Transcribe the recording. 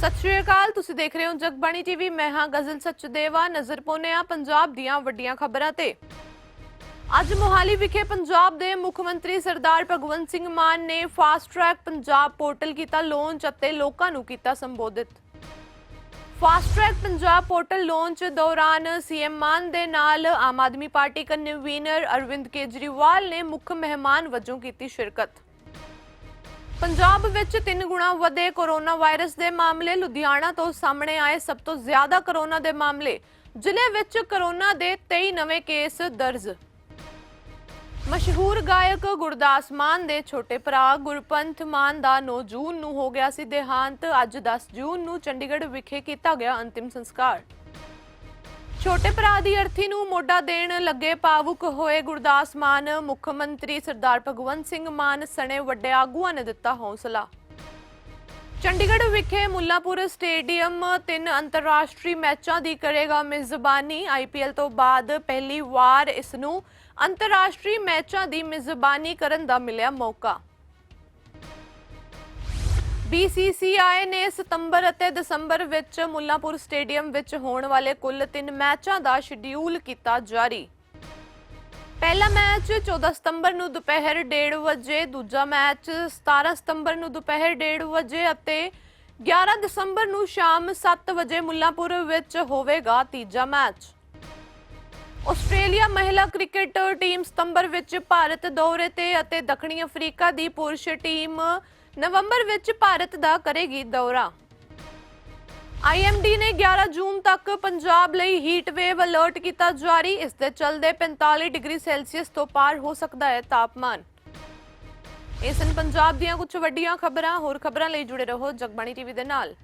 ਸਤਿ ਸ਼੍ਰੀ ਅਕਾਲ, ਤੁਸੀਂ ਦੇਖ ਰਹੇ ਹੋ ਜਗਬਾਣੀ ਟੀਵੀ। ਮੈਂ ਹਾਂ ਗਜ਼ਲ ਸਚਦੇਵਾ, ਨਜ਼ਰ ਪਾਉਂਦੇ ਹਾਂ ਪੰਜਾਬ ਦੀਆਂ ਵੱਡੀਆਂ ਖਬਰਾਂ ਤੇ। ਅੱਜ ਮੋਹਾਲੀ ਵਿਖੇ ਪੰਜਾਬ ਦੇ ਮੁੱਖ ਮੰਤਰੀ ਸਰਦਾਰ ਭਗਵੰਤ ਸਿੰਘ ਮਾਨ ਨੇ ਫਾਸਟ ਟਰੈਕ ਪੰਜਾਬ ਪੋਰਟਲ ਕੀਤਾ ਲਾਂਚ ਅਤੇ ਲੋਕਾਂ ਨੂੰ ਕੀਤਾ ਸੰਬੋਧਿਤ। Fast track Punjab portal launch ਦੌਰਾਨ ਸੀਐਮ ਮਾਨ ਦੇ ਨਾਲ ਆਮ ਆਦਮੀ ਪਾਰਟੀ ਕਨਵੀਨਰ ਅਰਵਿੰਦ ਕੇਜਰੀਵਾਲ ਨੇ ਮੁੱਖ ਮਹਿਮਾਨ ਵਜੋਂ ਕੀਤੀ ਸ਼ਿਰਕਤ। ਪੰਜਾਬ ਵਿੱਚ 3 ਗੁਣਾ ਵਧੇ ਕੋਰੋਨਾ ਵਾਇਰਸ ਦੇ ਮਾਮਲੇ। ਲੁਧਿਆਣਾ ਤੋਂ ਸਾਹਮਣੇ ਆਏ ਸਭ ਤੋਂ ਜ਼ਿਆਦਾ ਕੋਰੋਨਾ ਦੇ ਮਾਮਲੇ। ਜ਼ਿਲ੍ਹੇ ਵਿੱਚ ਕੋਰੋਨਾ ਦੇ 23 ਨਵੇਂ ਕੇਸ ਦਰਜ। ਮਸ਼ਹੂਰ ਗਾਇਕ ਗੁਰਦਾਸ ਮਾਨ ਦੇ ਛੋਟੇ ਭਰਾ ਗੁਰਪੰਥ ਮਾਨ ਦਾ 9 ਜੂਨ ਨੂੰ ਹੋ ਗਿਆ ਸੀ ਦੇਹਾਂਤ। ਅੱਜ 10 ਜੂਨ ਨੂੰ ਚੰਡੀਗੜ੍ਹ ਵਿਖੇ ਕੀਤਾ ਗਿਆ ਅੰਤਿਮ ਸੰਸਕਾਰ। ਛੋਟੇ ਭਰਾ ਦੀ ਅਰਥੀ ਨੂੰ ਮੋਢਾ ਦੇਣ ਲੱਗੇ ਭਾਵੁਕ ਹੋਏ ਗੁਰਦਾਸ ਮਾਨ, ਮੁੱਖ ਮੰਤਰੀ ਸਰਦਾਰ ਭਗਵੰਤ ਸਿੰਘ ਮਾਨ ਸਣੇ ਵੱਡੇ ਆਗੂਆਂ ਨੇ ਦਿੱਤਾ ਹੌਸਲਾ। ਚੰਡੀਗੜ੍ਹ ਵਿਖੇ ਮੁੱਲਾਪੁਰ ਸਟੇਡੀਅਮ ਤਿੰਨ ਅੰਤਰਰਾਸ਼ਟਰੀ ਮੈਚਾਂ ਦੀ ਕਰੇਗਾ ਮੇਜ਼ਬਾਨੀ। ਆਈਪੀਐਲ ਤੋਂ ਬਾਅਦ ਪਹਿਲੀ ਵਾਰ ਇਸ ਨੂੰ ਅੰਤਰਰਾਸ਼ਟਰੀ ਮੈਚਾਂ ਦੀ ਮੇਜ਼ਬਾਨੀ ਕਰਨ ਦਾ ਮਿਲਿਆ ਮੌਕਾ। BCCI ਨੇ ਸਤੰਬਰ ਅਤੇ ਦਸੰਬਰ ਵਿੱਚ ਮੁੱਲਾਪੁਰ ਸਟੇਡੀਅਮ ਵਿੱਚ ਹੋਣ ਵਾਲੇ ਕੁੱਲ 3 ਮੈਚਾਂ ਦਾ ਸ਼ਡਿਊਲ ਕੀਤਾ ਜਾਰੀ। ਪਹਿਲਾ ਮੈਚ 14 ਸਤੰਬਰ ਨੂੰ ਦੁਪਹਿਰ 1:30 ਵਜੇ, ਦੂਜਾ ਮੈਚ 17 ਸਤੰਬਰ ਨੂੰ ਦੁਪਹਿਰ 1:30 ਵਜੇ ਅਤੇ 11 ਦਸੰਬਰ ਨੂੰ ਸ਼ਾਮ 7 ਵਜੇ ਮੁੱਲਾਪੁਰ ਵਿੱਚ ਹੋਵੇਗਾ ਤੀਜਾ ਮੈਚ। ਆਸਟ੍ਰੇਲੀਆ ਮਹਿਲਾ ਕ੍ਰਿਕਟ ਟੀਮ ਸਤੰਬਰ ਵਿੱਚ ਭਾਰਤ ਦੌਰੇ ਤੇ ਅਤੇ ਦੱਖਣੀ ਅਫਰੀਕਾ ਦੀ ਪੁਰਸ਼ ਟੀਮ ਨਵੰਬਰ ਵਿੱਚ ਭਾਰਤ ਦਾ ਕਰੇਗੀ ਦੌਰਾ। ਆਈਐਮਡੀ ਨੇ 11 ਜੂਨ ਤੱਕ ਪੰਜਾਬ ਲਈ ਹੀਟ ਵੇਵ ਅਲਰਟ ਕੀਤਾ ਜਾਰੀ। ਇਸ ਦੇ ਚਲਦੇ 45 ਡਿਗਰੀ ਸੈਲਸੀਅਸ ਤੋਂ ਪਾਰ ਹੋ ਸਕਦਾ ਹੈ ਤਾਪਮਾਨ। ਇਹ ਸਨ ਪੰਜਾਬ ਦੀਆਂ ਕੁਝ ਵੱਡੀਆਂ ਖਬਰਾਂ, ਹੋਰ ਖਬਰਾਂ ਲਈ ਜੁੜੇ ਰਹੋ ਜਗਬਾਣੀ ਟੀਵੀ ਦੇ ਨਾਲ।